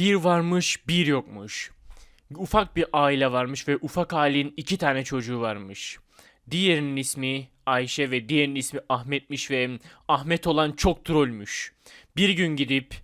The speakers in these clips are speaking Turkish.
Bir varmış bir yokmuş. Ufak bir aile varmış ve ufak ailenin iki tane çocuğu varmış. Diğerinin ismi Ayşe ve diğerinin ismi Ahmet'miş ve Ahmet olan çok trollmüş. Bir gün gidip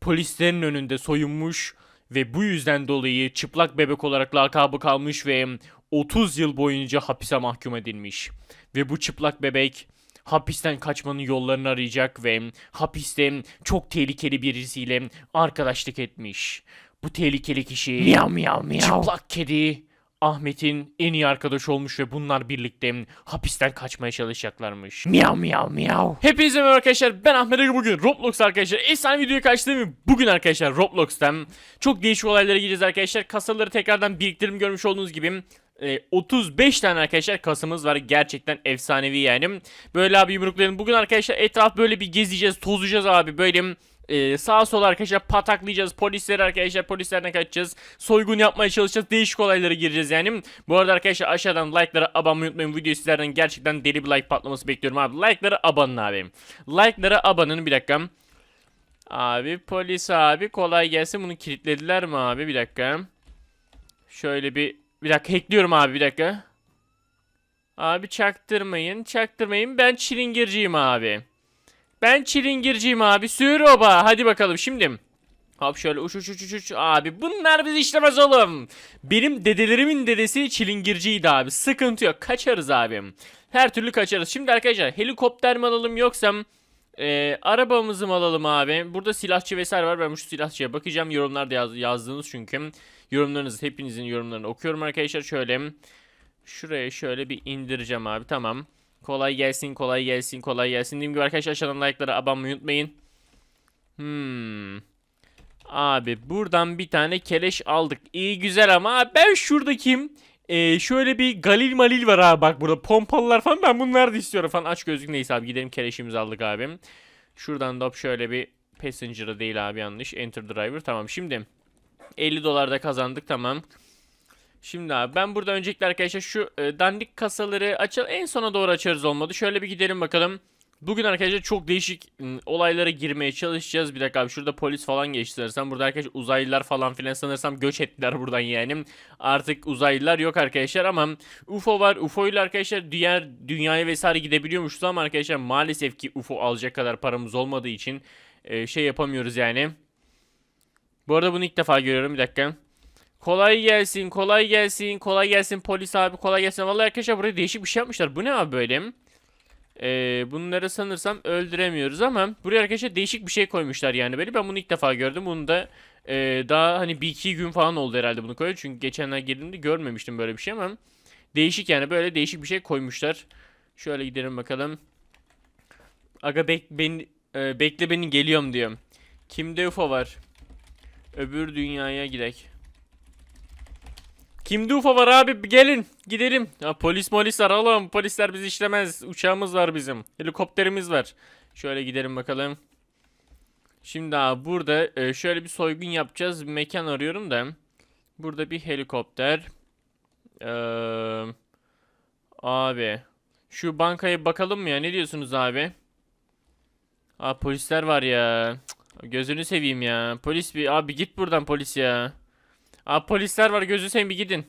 polislerin önünde soyunmuş ve bu yüzden dolayı çıplak bebek olarak lakabı kalmış ve 30 yıl boyunca hapise mahkum edilmiş. Ve bu çıplak bebek hapisten kaçmanın yollarını arayacak ve hapiste çok tehlikeli birisiyle arkadaşlık etmiş. Bu tehlikeli kişi Miyav miyav miyav. çıplak kedi Ahmet'in en iyi arkadaşı olmuş ve bunlar birlikte hapisten kaçmaya çalışacaklarmış. Miyav miyav miyav. Hepinize merhaba arkadaşlar ben Ahmet Ege bugün Roblox arkadaşlar efsane videoyu kaçtım bugün arkadaşlar Roblox'tan çok değişik olaylara gireceğiz arkadaşlar kasaları tekrardan biriktirim görmüş olduğunuz gibi e, 35 tane arkadaşlar kasamız var. Gerçekten efsanevi yani. Böyle abi yumruklayalım. Bugün arkadaşlar etraf böyle bir gezeceğiz tozlayacağız abi. Böyle e, sağa sola arkadaşlar pataklayacağız. Polisleri arkadaşlar polislerden kaçacağız. Soygun yapmaya çalışacağız. Değişik olaylara gireceğiz yani. Bu arada arkadaşlar aşağıdan like'lara abone olmayı unutmayın video sizlerden gerçekten deli bir like patlaması bekliyorum abi. Like'lara abanın abi. Like'lara abanın. Bir dakika. Abi polis abi kolay gelsin. Bunu kilitlediler mi abi? Bir dakika. Şöyle bir bir dakika hackliyorum abi bir dakika abi çaktırmayın çaktırmayın ben çilingirciyim abi ben çilingirciyim abi. Sür oba. Hadi bakalım şimdi. Hop şöyle uç uç uç uç uç. Abi bunlar bizi işlemez oğlum. Benim dedelerimin dedesi çilingirciydi abi. Sıkıntı yok. Kaçarız abi. Her türlü kaçarız. Şimdi arkadaşlar helikopter mi alalım yoksa e, arabamızı mı alalım abi? Burada silahçı vesaire var. Ben şu silahçıya bakacağım. Yorumlarda yaz, yazdığınız çünkü. Yorumlarınızı hepinizin yorumlarını okuyorum arkadaşlar. Şöyle şuraya şöyle bir indireceğim abi. Tamam. Kolay gelsin, kolay gelsin, kolay gelsin. Dediğim gibi arkadaşlar aşağıdan like'lara abone olmayı unutmayın. Hmm. Abi buradan bir tane keleş aldık. İyi güzel ama ben şuradaki e, şöyle bir galil malil var abi bak burada pompalılar falan ben bunları da istiyorum falan aç gözlük neyse abi gidelim keleşimizi aldık abi. Şuradan da şöyle bir passenger'ı değil abi yanlış enter driver tamam şimdi 50 dolar da kazandık tamam. Şimdi abi ben burada öncelikle arkadaşlar şu e, dandik kasaları açalım. En sona doğru açarız olmadı. Şöyle bir gidelim bakalım. Bugün arkadaşlar çok değişik m, olaylara girmeye çalışacağız. Bir dakika abi şurada polis falan geçti sanırsam. Burada arkadaşlar uzaylılar falan filan sanırsam göç ettiler buradan yani. Artık uzaylılar yok arkadaşlar ama UFO var. UFO ile arkadaşlar diğer dünyaya vesaire gidebiliyormuşuz ama arkadaşlar maalesef ki UFO alacak kadar paramız olmadığı için e, şey yapamıyoruz yani. Bu arada bunu ilk defa görüyorum bir dakika. Kolay gelsin, kolay gelsin, kolay gelsin polis abi, kolay gelsin. Vallahi arkadaşlar buraya değişik bir şey yapmışlar. Bu ne abi böyle? Ee, bunları sanırsam öldüremiyoruz ama buraya arkadaşlar değişik bir şey koymuşlar yani böyle. Ben bunu ilk defa gördüm. Bunu da e, daha hani bir iki gün falan oldu herhalde bunu koyuyor. Çünkü geçenler girdiğimde görmemiştim böyle bir şey ama değişik yani böyle değişik bir şey koymuşlar. Şöyle gidelim bakalım. Aga bek beni e, bekle beni geliyorum diyorum. Kimde UFO var? Öbür dünyaya gidek. Kimde UFO var abi gelin gidelim. Ya polis molis var oğlum polisler bizi işlemez. Uçağımız var bizim. Helikopterimiz var. Şöyle gidelim bakalım. Şimdi abi burada e, şöyle bir soygun yapacağız. Bir mekan arıyorum da. Burada bir helikopter. Ee, abi. Şu bankaya bakalım mı ya? Ne diyorsunuz abi? Aa polisler var ya. Cık, Gözünü seveyim ya. Polis bir abi git buradan polis ya. Abi polisler var gözü seveyim bir gidin.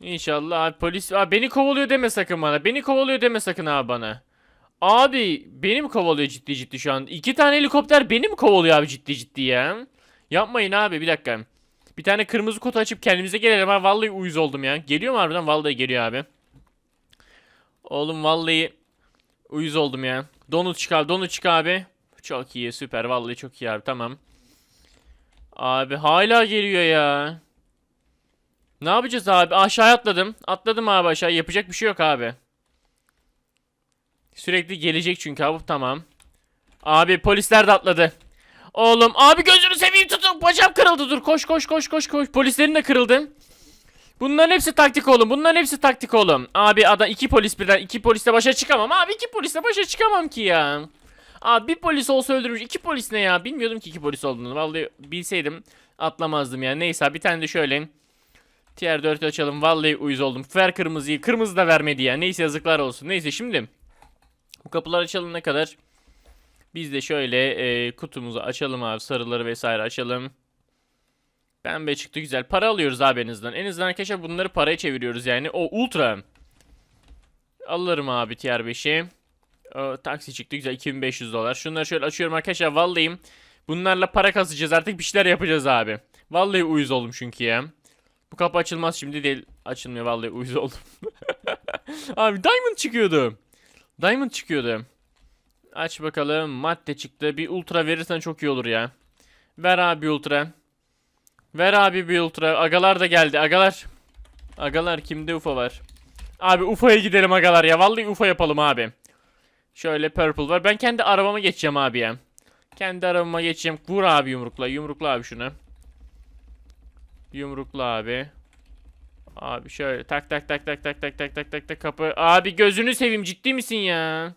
İnşallah abi polis abi beni kovalıyor deme sakın bana. Beni kovalıyor deme sakın abi bana. Abi beni mi kovalıyor ciddi ciddi şu an? İki tane helikopter beni mi kovalıyor abi ciddi ciddi ya? Yapmayın abi bir dakika. Bir tane kırmızı kutu açıp kendimize gelelim ha vallahi uyuz oldum ya. Geliyor mu harbiden? Vallahi geliyor abi. Oğlum vallahi uyuz oldum ya. Donut çık abi donut çık abi. Çok iyi süper vallahi çok iyi abi tamam. Abi hala geliyor ya. Ne yapacağız abi? Aşağı atladım. Atladım abi aşağı. Yapacak bir şey yok abi. Sürekli gelecek çünkü abi. Tamam. Abi polisler de atladı. Oğlum abi gözünü seveyim tutun. Bacağım kırıldı dur. Koş koş koş koş koş. Polislerin de kırıldı. Bunların hepsi taktik oğlum. Bunların hepsi taktik oğlum. Abi adam iki polis birden iki polisle başa çıkamam. Abi iki polisle başa çıkamam ki ya. Abi bir polis olsa öldürmüş. iki polis ne ya? Bilmiyordum ki iki polis olduğunu. Vallahi bilseydim atlamazdım ya. Neyse bir tane de şöyle. Tier 4 açalım. Vallahi uyuz oldum. Ver kırmızıyı. Kırmızı da vermedi ya. Neyse yazıklar olsun. Neyse şimdi. Bu kapılar açılana kadar biz de şöyle e, kutumuzu açalım abi. Sarıları vesaire açalım. Pembe çıktı güzel. Para alıyoruz abi en azından. En azından arkadaşlar bunları paraya çeviriyoruz yani. O ultra. Alırım abi tier 5'i. O, taksi çıktı güzel 2500 dolar. Şunları şöyle açıyorum arkadaşlar vallahi. Bunlarla para kasacağız artık bir şeyler yapacağız abi. Vallahi uyuz oldum çünkü ya. Bu kapı açılmaz şimdi değil. Açılmıyor vallahi uyuz oldum. abi diamond çıkıyordu. Diamond çıkıyordu. Aç bakalım madde çıktı. Bir ultra verirsen çok iyi olur ya. Ver abi ultra. Ver abi bir ultra. Agalar da geldi. Agalar. Agalar kimde UFO var? Abi UFO'ya gidelim agalar ya. Vallahi UFO yapalım abi. Şöyle purple var. Ben kendi arabama geçeceğim abi ya. Kendi arabama geçeceğim. Vur abi yumrukla. Yumrukla abi şunu. Yumrukla abi. Abi şöyle tak tak tak tak tak tak tak tak tak tak kapı. Abi gözünü seveyim ciddi misin ya?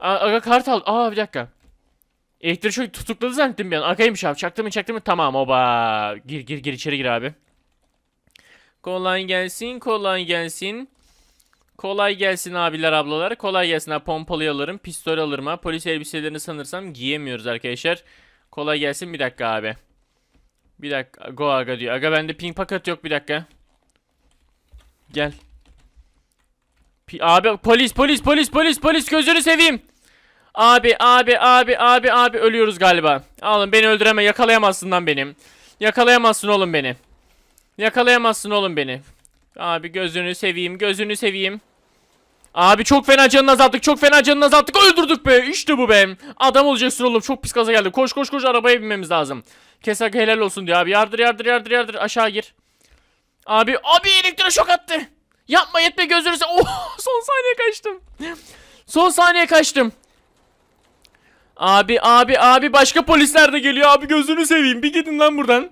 Aga kartal. Aa bir dakika. Elektrik şok tutukladı zannettim bir an. Agaymış abi. Çaktı mı çaktı mı? Tamam oba. Gir gir gir içeri gir abi. Kolay gelsin kolay gelsin. Kolay gelsin abiler ablalar. Kolay gelsin abi. Pompalı alırım. Pistol alırım ha. Polis elbiselerini sanırsam giyemiyoruz arkadaşlar. Kolay gelsin bir dakika abi. Bir dakika. Go aga diyor. Aga bende pink paket yok bir dakika. Gel. Pi- abi polis polis polis polis polis gözünü seveyim. Abi abi abi abi abi ölüyoruz galiba. Oğlum beni öldüreme yakalayamazsın lan benim. Yakalayamazsın oğlum beni. Yakalayamazsın oğlum beni. Abi gözünü seveyim gözünü seveyim. Abi çok fena canını azalttık çok fena canını azalttık öldürdük be işte bu be. Adam olacaksın oğlum çok pis kaza geldi. Koş koş koş arabaya binmemiz lazım. Kesak helal olsun diyor abi yardır yardır yardır yardır aşağı gir. Abi abi elektroşok attı. Yapma yetme gözünü se- Oh son saniye kaçtım. Son saniye kaçtım. Abi abi abi başka polisler de geliyor abi gözünü seveyim bir gidin lan buradan.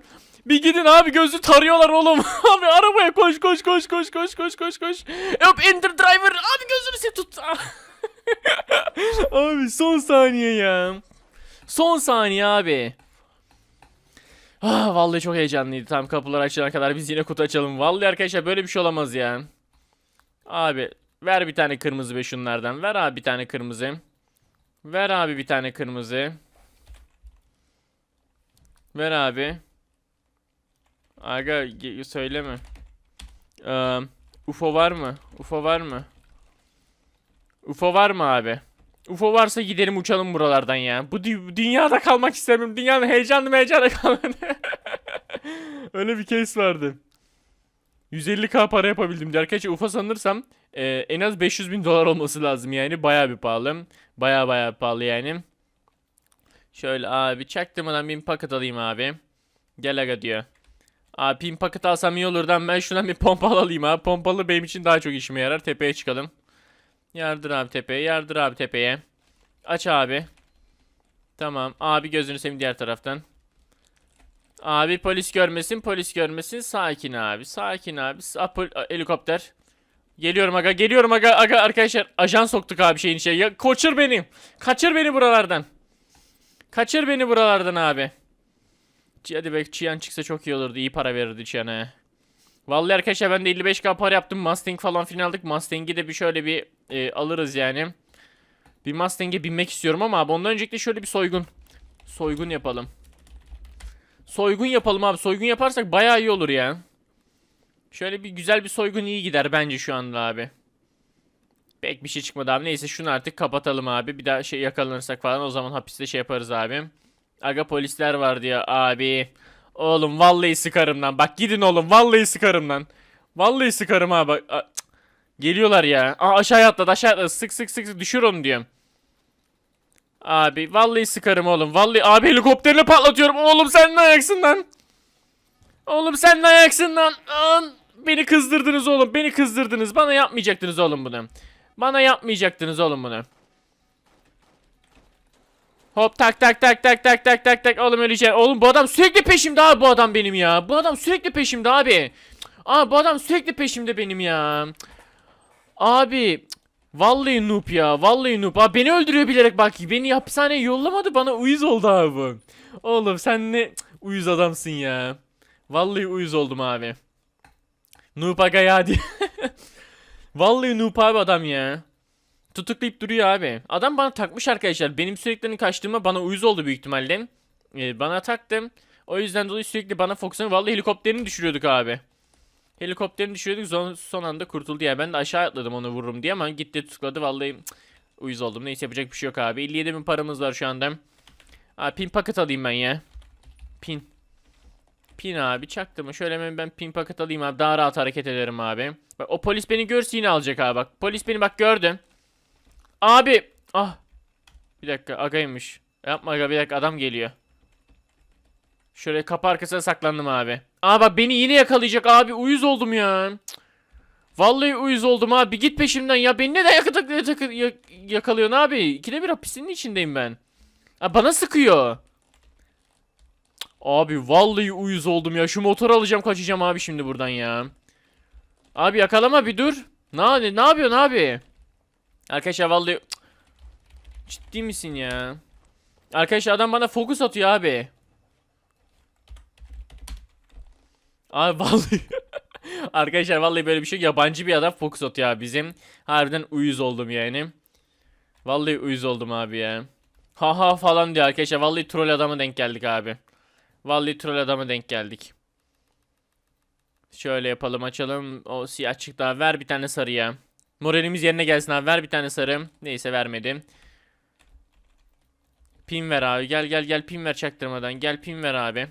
Bir gidin abi gözü tarıyorlar oğlum. abi arabaya koş koş koş koş koş koş koş koş. Hop enter driver abi gözünü se tut. abi son saniye ya. Son saniye abi. Ah vallahi çok heyecanlıydı. Tam kapılar açana kadar biz yine kutu açalım. Vallahi arkadaşlar böyle bir şey olamaz ya. Abi ver bir tane kırmızı be şunlardan. Ver abi bir tane kırmızı. Ver abi bir tane kırmızı. Ver abi. Aga söyleme. Ee, UFO var mı? UFO var mı? UFO var mı abi? UFO varsa gidelim uçalım buralardan ya. Bu dü- dünyada kalmak istemiyorum. Dünyanın heyecanlı heyecanlı kalmak. Öyle bir case vardı. 150k para yapabildim diye. Arkadaşlar UFO sanırsam e, en az 500 bin dolar olması lazım yani. Baya bir pahalı. Baya baya pahalı yani. Şöyle abi çaktırmadan bir paket alayım abi. Gel aga diyor. Abi pin paket alsam iyi olur da ben şuradan bir pompalı alayım abi. Pompalı benim için daha çok işime yarar. Tepeye çıkalım. Yardır abi tepeye. Yardır abi tepeye. Aç abi. Tamam. Abi gözünü seveyim diğer taraftan. Abi polis görmesin. Polis görmesin. Sakin abi. Sakin abi. Sa- pol- a- helikopter. Geliyorum aga. Geliyorum aga. Aga arkadaşlar. Ajan soktuk abi şeyin içine. Ya, kaçır beni. Kaçır beni buralardan. Kaçır beni buralardan abi. Hadi be Çiyan çıksa çok iyi olurdu. İyi para verirdi Çiyan'a. Vallahi arkadaşlar ben de 55k para yaptım. Mustang falan filan aldık. Mustang'i de bir şöyle bir e, alırız yani. Bir Mustang'e binmek istiyorum ama abi ondan öncelikle şöyle bir soygun. Soygun yapalım. Soygun yapalım abi. Soygun yaparsak bayağı iyi olur ya. Şöyle bir güzel bir soygun iyi gider bence şu anda abi. Pek bir şey çıkmadı abi. Neyse şunu artık kapatalım abi. Bir daha şey yakalanırsak falan o zaman hapiste şey yaparız abi. Aga polisler var diyor abi. Oğlum vallahi sıkarım lan. Bak gidin oğlum vallahi sıkarım lan. Vallahi sıkarım ha bak. Geliyorlar ya. Aa aşağıya atladı aşağı atladı. Sık sık sık düşür onu diyorum. Abi vallahi sıkarım oğlum. Vallahi abi helikopterini patlatıyorum. Oğlum sen ne ayaksın lan? Oğlum sen ne ayaksın lan? Lan beni kızdırdınız oğlum. Beni kızdırdınız. Bana yapmayacaktınız oğlum bunu. Bana yapmayacaktınız oğlum bunu. Hop tak tak tak tak tak tak tak tak oğlum öleceğim. Oğlum bu adam sürekli peşimde abi bu adam benim ya. Bu adam sürekli peşimde abi. Abi bu adam sürekli peşimde benim ya. Abi vallahi noob ya. Vallahi noob. Abi beni öldürüyor bilerek bak. Beni hapishaneye yollamadı bana uyuz oldu abi. Oğlum sen ne uyuz adamsın ya. Vallahi uyuz oldum abi. Noob aga ya diye. Vallahi noob abi adam ya. Tutuklayıp duruyor abi. Adam bana takmış arkadaşlar. Benim sürekli kaçtığıma bana uyuz oldu büyük ihtimalle. Ee, bana taktım. O yüzden dolayı sürekli bana fokuslanıyor. Vallahi helikopterini düşürüyorduk abi. Helikopterini düşürüyorduk son, son anda kurtuldu ya. Ben de aşağı atladım onu vururum diye ama gitti tutukladı. Vallahi cık, uyuz oldum. Neyse yapacak bir şey yok abi. 57 bin paramız var şu anda. Abi pin paket alayım ben ya. Pin. Pin abi çaktım. Şöyle hemen ben pin paket alayım abi. Daha rahat hareket ederim abi. Bak o polis beni görse yine alacak abi bak. Polis beni bak gördü. Abi. Ah. Bir dakika agaymış. Yapma aga bir dakika adam geliyor. Şöyle kapı arkasına saklandım abi. Aa bak beni yine yakalayacak abi. Uyuz oldum ya. Vallahi uyuz oldum abi. Git peşimden ya. Beni neden yakı yakı yak yakalıyorsun abi? İkide bir hapisinin içindeyim ben. Aa, bana sıkıyor. Abi vallahi uyuz oldum ya. Şu motoru alacağım kaçacağım abi şimdi buradan ya. Abi yakalama bir dur. Ne, ne yapıyorsun abi? Arkadaşlar vallahi ciddi misin ya? Arkadaşlar adam bana fokus atıyor abi. Abi vallahi Arkadaşlar vallahi böyle bir şey yabancı bir adam fokus atıyor abi bizim. Harbiden uyuz oldum yani. Vallahi uyuz oldum abi ya. Ha ha falan diyor arkadaşlar. Vallahi troll adama denk geldik abi. Vallahi troll adama denk geldik. Şöyle yapalım açalım. O siyah abi. Ver bir tane sarı ya. Moralimiz yerine gelsin abi. Ver bir tane sarı. Neyse vermedim. Pin ver abi. Gel gel gel pin ver çaktırmadan. Gel pin ver abi.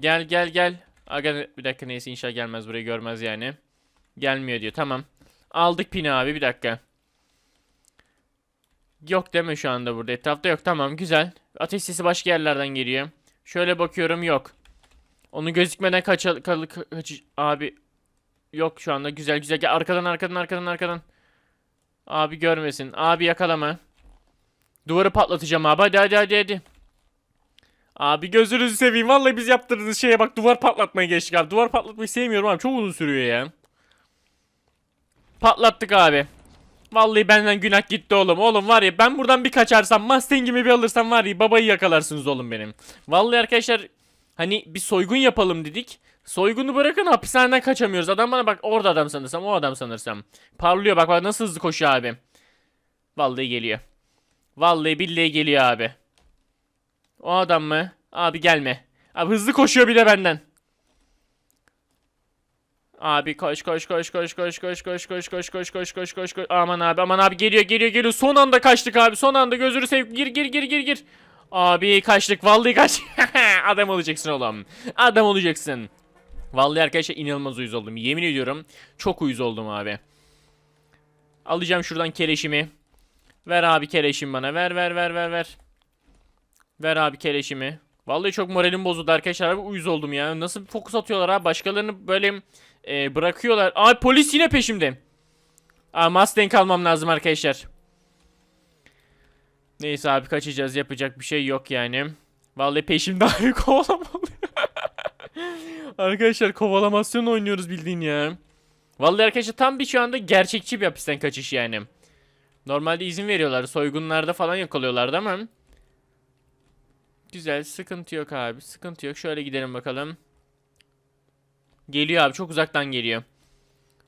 Gel gel gel. Aga bir dakika neyse inşallah gelmez burayı görmez yani. Gelmiyor diyor. Tamam. Aldık pini abi bir dakika. Yok deme şu anda burada. Etrafta yok. Tamam güzel. Ateş sesi başka yerlerden geliyor. Şöyle bakıyorum yok. Onu gözükmeden kaç kalı kaç abi yok şu anda. Güzel güzel. Gel arkadan arkadan arkadan arkadan. Abi görmesin. Abi yakalama. Duvarı patlatacağım abi. Hadi hadi hadi hadi. Abi gözünüzü seveyim. Vallahi biz yaptırdığınız şeye bak duvar patlatmaya geçtik abi. Duvar patlatmayı sevmiyorum abi. Çok uzun sürüyor ya. Patlattık abi. Vallahi benden günah gitti oğlum. Oğlum var ya ben buradan bir kaçarsam Mustang'imi bir alırsam var ya babayı yakalarsınız oğlum benim. Vallahi arkadaşlar hani bir soygun yapalım dedik. Soygunu bırakın hapishaneden kaçamıyoruz. Adam bana bak orada adam sanırsam o adam sanırsam. Parlıyor bak bak nasıl hızlı koşuyor abi. Vallahi geliyor. Vallahi billahi geliyor abi. O adam mı? Abi gelme. Abi hızlı koşuyor bir de benden. Abi koş koş koş koş koş koş koş koş koş koş koş koş koş koş aman abi aman abi geliyor geliyor geliyor son anda kaçtık abi son anda gözünü seveyim gir gir gir gir gir abi kaçtık vallahi kaç adam olacaksın oğlum adam olacaksın vallahi arkadaşlar inanılmaz uyuz oldum yemin ediyorum çok uyuz oldum abi alacağım şuradan kereşimi ver abi kereşim bana ver ver ver ver ver Ver abi keleşimi. Vallahi çok moralim bozuldu arkadaşlar. Abi uyuz oldum ya. Nasıl fokus atıyorlar abi. Başkalarını böyle e, bırakıyorlar. Abi polis yine peşimde. Abi Mustang almam lazım arkadaşlar. Neyse abi kaçacağız. Yapacak bir şey yok yani. Vallahi peşimde abi kovalama arkadaşlar kovalamasyon oynuyoruz bildiğin ya. Vallahi arkadaşlar tam bir şu anda gerçekçi bir hapisten kaçış yani. Normalde izin veriyorlar. Soygunlarda falan yakalıyorlardı ama... Güzel sıkıntı yok abi sıkıntı yok şöyle gidelim bakalım Geliyor abi çok uzaktan geliyor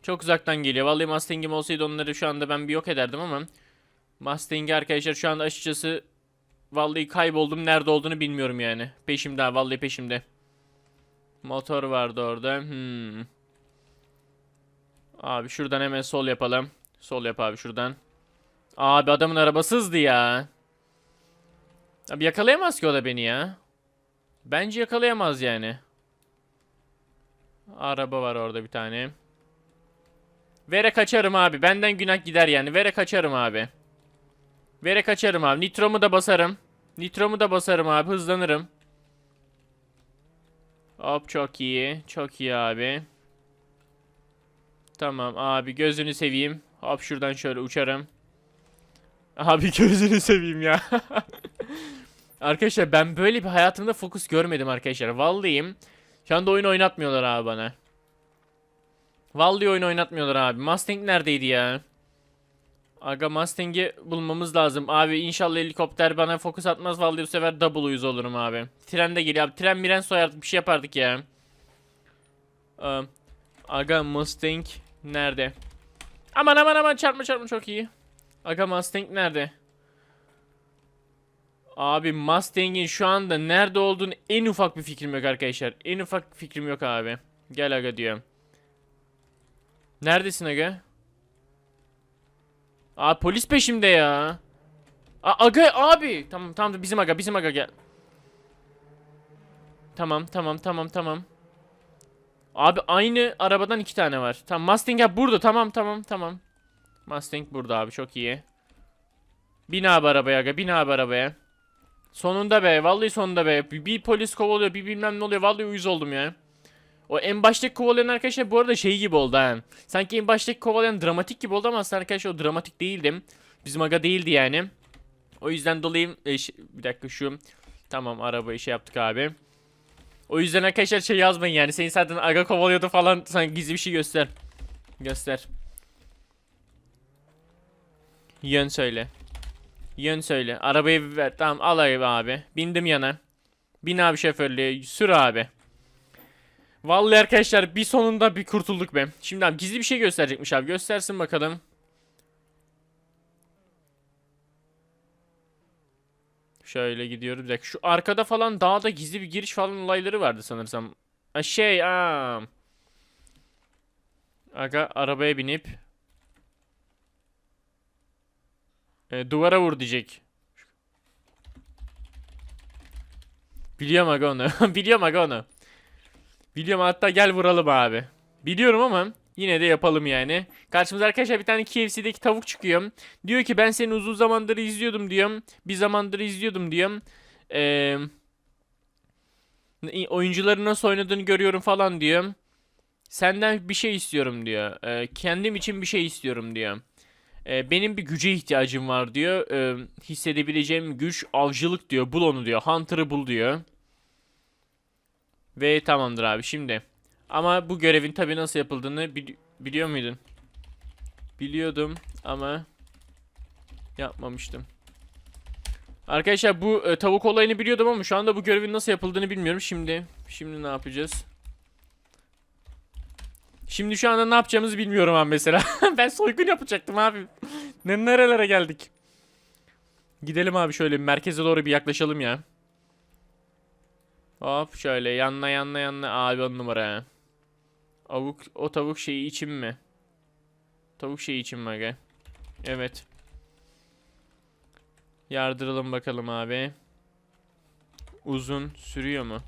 Çok uzaktan geliyor vallahi Mustang'im olsaydı onları şu anda ben bir yok ederdim ama Mustang'i arkadaşlar şu anda açıkçası Vallahi kayboldum nerede olduğunu bilmiyorum yani Peşimde vallahi peşimde Motor vardı orada hmm. Abi şuradan hemen sol yapalım Sol yap abi şuradan Abi adamın arabası hızlı ya Abi yakalayamaz ki o da beni ya. Bence yakalayamaz yani. Araba var orada bir tane. Vere kaçarım abi. Benden günah gider yani. Vere kaçarım abi. Vere kaçarım abi. Nitromu da basarım. Nitromu da basarım abi. Hızlanırım. Hop çok iyi. Çok iyi abi. Tamam abi gözünü seveyim. Hop şuradan şöyle uçarım. Abi gözünü seveyim ya. arkadaşlar ben böyle bir hayatımda fokus görmedim arkadaşlar. Vallahi şu anda oyun oynatmıyorlar abi bana. Vallahi oyun oynatmıyorlar abi. Mustang neredeydi ya? Aga Mustang'i bulmamız lazım. Abi inşallah helikopter bana fokus atmaz. Vallahi bu sefer double uyuz olurum abi. Tren de geliyor abi. Tren miren soyardık bir şey yapardık ya. Ee, Aga Mustang nerede? Aman aman aman çarpma çarpma çok iyi. Aga Mustang nerede? Abi Mustang'in şu anda nerede olduğunu en ufak bir fikrim yok arkadaşlar. En ufak fikrim yok abi. Gel aga diyorum. Neredesin aga? Aa polis peşimde ya. Aa, aga abi. Tamam tamam bizim aga bizim aga gel. Tamam tamam tamam tamam. Abi aynı arabadan iki tane var. Tamam Mustang ya burada tamam tamam tamam. Mustang burada abi çok iyi. Bin abi arabaya aga bin abi arabaya. Sonunda be vallahi sonunda be. Bir, bir polis kovalıyor bir bilmem ne oluyor vallahi uyuz oldum ya. O en baştaki kovalayan arkadaşlar bu arada şey gibi oldu ha. Sanki en baştaki kovalayan dramatik gibi oldu ama aslında arkadaşlar o dramatik değildi. Bizim aga değildi yani. O yüzden dolayı e, bir dakika şu tamam arabayı şey yaptık abi. O yüzden arkadaşlar şey yazmayın yani seni zaten aga kovalıyordu falan sen gizli bir şey göster. Göster. Yön söyle. Yön söyle. Arabayı ver. Tamam al abi. Bindim yana. Bin abi şoförlüğe. Sür abi. Vallahi arkadaşlar bir sonunda bir kurtulduk be. Şimdi abi gizli bir şey gösterecekmiş abi. Göstersin bakalım. Şöyle gidiyoruz. Bir. Şu arkada falan dağda gizli bir giriş falan olayları vardı sanırsam. Ha şey aa. Aga arabaya binip e, duvara vur diyecek. Biliyorum aga onu. Biliyorum aga onu. Biliyorum hatta gel vuralım abi. Biliyorum ama yine de yapalım yani. Karşımıza arkadaşlar bir tane KFC'deki tavuk çıkıyor. Diyor ki ben seni uzun zamandır izliyordum diyorum. Bir zamandır izliyordum diyorum. Eee oyuncuların nasıl oynadığını görüyorum falan diyor. Senden bir şey istiyorum diyor. Eee, kendim için bir şey istiyorum diyor. Eee, benim bir güce ihtiyacım var diyor. Eee, hissedebileceğim güç avcılık diyor. Bul onu diyor. Hunter'ı bul diyor. Ve tamamdır abi şimdi. Ama bu görevin tabi nasıl yapıldığını bili- biliyor muydun? Biliyordum ama yapmamıştım. Arkadaşlar bu e, tavuk olayını biliyordum ama şu anda bu görevin nasıl yapıldığını bilmiyorum. Şimdi şimdi ne yapacağız? Şimdi şu anda ne yapacağımızı bilmiyorum abi mesela. ben soygun yapacaktım abi. Ne nerelere geldik? Gidelim abi şöyle merkeze doğru bir yaklaşalım ya. Hop şöyle yanına yanına yanına abi on numara. ha. Avuk o tavuk şeyi için mi? Tavuk şeyi için mi aga? Evet. Yardıralım bakalım abi. Uzun sürüyor mu?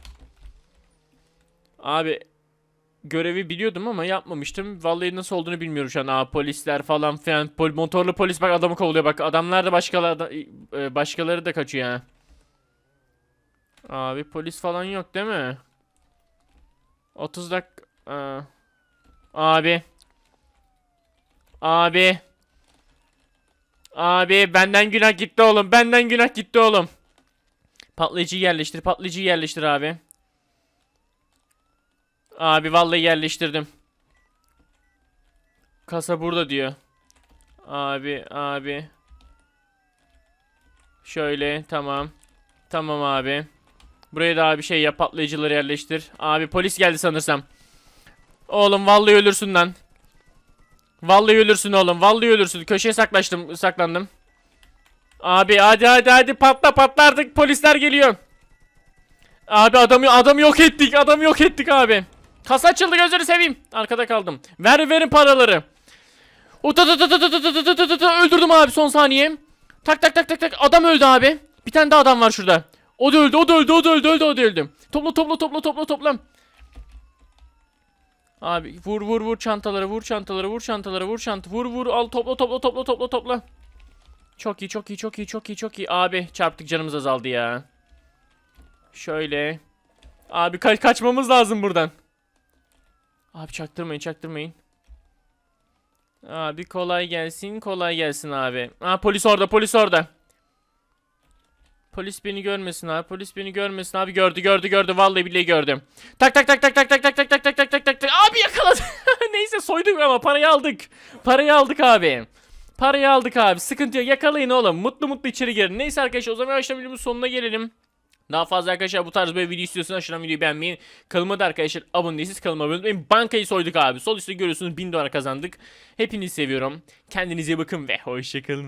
Abi görevi biliyordum ama yapmamıştım. Vallahi nasıl olduğunu bilmiyorum şu an. Aa polisler falan filan. Pol motorlu polis bak adamı kovalıyor bak. Adamlar da başkaları da, e, başkaları da kaçıyor ha. Abi polis falan yok değil mi? 30 dakika. Aa. Abi. Abi. Abi benden günah gitti oğlum. Benden günah gitti oğlum. Patlayıcıyı yerleştir. Patlayıcıyı yerleştir abi. Abi vallahi yerleştirdim. Kasa burada diyor. Abi abi. Şöyle tamam. Tamam abi. Buraya da abi şey yap patlayıcıları yerleştir. Abi polis geldi sanırsam. Oğlum vallahi ölürsün lan. Vallahi ölürsün oğlum. Vallahi ölürsün. Köşeye saklaştım, saklandım. Abi hadi hadi hadi patla patla artık polisler geliyor. Abi adamı adamı yok ettik. Adamı yok ettik abi. Kasa açıldı gözünü seveyim. Arkada kaldım. Ver verin paraları. Öldürdüm abi son saniye. Tak tak tak tak tak adam öldü abi. Bir tane daha adam var şurada. O da öldü, o da öldü, o da öldü, öldü, o da öldü. Topla topla topla topla topla. Abi vur vur vur çantaları, vur çantaları, vur çantaları, vur çanta, vur vur al topla topla topla topla topla. Çok iyi, çok iyi, çok iyi, çok iyi, çok iyi. Abi çarptık canımız azaldı ya. Şöyle. Abi kaç kaçmamız lazım buradan. Abi çaktırmayın, çaktırmayın. Abi kolay gelsin, kolay gelsin abi. Aa polis orada, polis orada. Polis beni görmesin abi. Polis beni görmesin abi. Gördü gördü gördü. Vallahi billahi gördüm. Tak tak tak tak tak tak tak tak tak tak tak tak tak. Abi yakaladı. Neyse soyduk ama parayı aldık. Parayı aldık abi. Parayı aldık abi. Sıkıntı yok. Yakalayın oğlum. Mutlu mutlu içeri girin. Neyse arkadaşlar o zaman yavaştan videomuzun sonuna gelelim. Daha fazla arkadaşlar bu tarz böyle video istiyorsanız aşağıdan videoyu beğenmeyin. Kanalıma da arkadaşlar abone değilseniz kanalıma abone olmayı. Bankayı soyduk abi. Sol üstte görüyorsunuz 1000 dolar kazandık. Hepinizi seviyorum. Kendinize iyi bakın ve hoşçakalın.